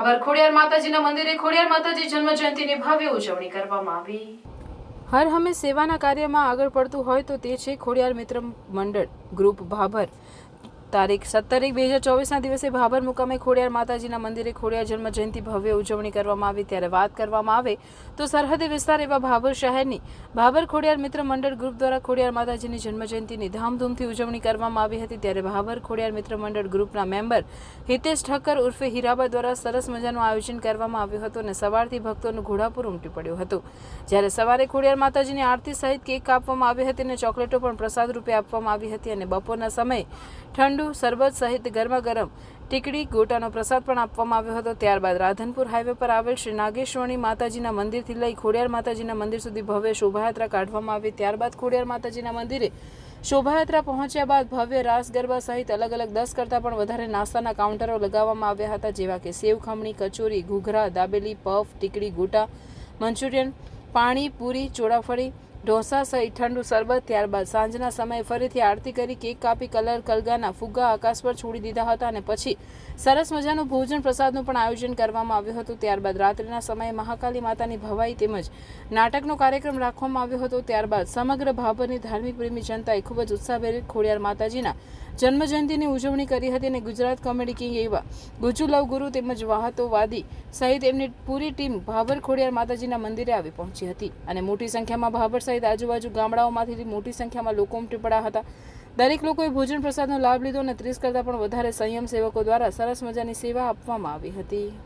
ભાભર ખોડિયાર માતાજીના મંદિરે ખોડિયાર માતાજી જન્મ જયંતિની ભવ્ય ઉજવણી કરવામાં આવી. હર હંમેશ સેવાના કાર્યમાં આગળ પડતું હોય તો તે છે ખોડિયાર મિત્ર મંડળ, ગ્રુપ ભાભર તારીખ સત્તર બે હજાર ચોવીસના દિવસે ભાભર મુકામે ખોડિયાર માતાજીના મંદિરે ખોડિયાર જન્મ જયંતિ ભવ્ય ઉજવણી કરવામાં આવી. ત્યારે વાત કરવામાં આવે તો સરહદી વિસ્તાર એવા ભાભર શહેરની ભાભર ખોડિયાર મિત્ર મંડળ ગ્રુપ દ્વારા ખોડિયાર માતાજીની જન્મ જયંતિની ધામધૂમથી ઉજવણી કરવામાં આવી હતી. ત્યારે ભાભર ખોડિયાર મિત્ર મંડળ ગ્રુપના મેમ્બર હિતેશ ઠક્કર ઉર્ફે હીરાબા દ્વારા સરસ મજાનું આયોજન કરવામાં આવ્યું હતું અને સવારથી ભક્તોનું ઘોડાપુર ઉમટી પડ્યું હતું. જ્યારે સવારે ખોડિયાર માતાજીની આરતી સહિત કેક કાપવામાં આવી હતી અને ચોકલેટો પણ પ્રસાદ રૂપે આપવામાં આવી હતી અને બપોરના સમયે ઠંડુ શરબત સહિત ગરમા ગરમ ટીકડી ગોટાનો પ્રસાદ પણ આપવામાં આવ્યો હતો. ત્યારબાદ રાધનપુર હાઈવે પર આવેલ શ્રી નાગેશ્વરી માતાજીના મંદિરથી લઈ ખોડિયાર માતાજીના મંદિર સુધી ભવ્ય શોભાયાત્રા કાઢવામાં આવી. ત્યારબાદ ખોડિયાર માતાજીના મંદિરે શોભાયાત્રા પહોંચ્યા બાદ ભવ્ય રાસ ગરબા સહિત અલગ અલગ દસ કરતાં પણ વધારે નાસ્તાના કાઉન્ટરો લગાવવામાં આવ્યા હતા, જેવા કે સેવ ખમણી, કચોરી, ઘૂઘરા, દાબેલી, પફ, ટીકડી ગોટા, મંચુરિયન પાણી પૂરી ચોળાફળી ઢોસા સહિત ઠંડુ શરબત ત્યારબાદ સાંજના સમયે ફરીથી આરતી કરી કેક કાપી, કલર, કલગાના ફુગ્ગા આકાશ પર છોડી દીધા હતા અને પછી સરસ મજાનું ભોજન પ્રસાદનું પણ આયોજન કરવામાં આવ્યું હતું. ત્યારબાદ રાત્રિના સમયે મહાકાલી માતાની ભવાઈ તેમજ નાટકનો કાર્યક્રમ રાખવામાં આવ્યો હતો. ત્યારબાદ સમગ્ર ભાભરની ધાર્મિક પ્રેમી જનતાએ ખૂબ જ ઉત્સાહભેર ખોડિયાર માતાજીના જન્મ જયંતિની ઉજવણી કરી હતી અને ગુજરાત કોમેડી કિંગ એવા ગુજુ ગુરુ તેમજ વાહતોવાદી સહિત એમની પૂરી ટીમ ભાભર ખોડિયાર માતાજીના મંદિરે આવી પહોંચી હતી અને મોટી સંખ્યામાં ભાભર સહિત આજુબાજુ ગામડાઓમાંથી મોટી સંખ્યામાં લોકો ઉમટી પડ્યા હતા. દરેક લોકોએ ભોજન પ્રસાદનો લાભ લીધો અને ત્રીસ કરતાં પણ વધારે સંયમ સેવકો દ્વારા સરસ મજાની સેવા આપવામાં આવી હતી.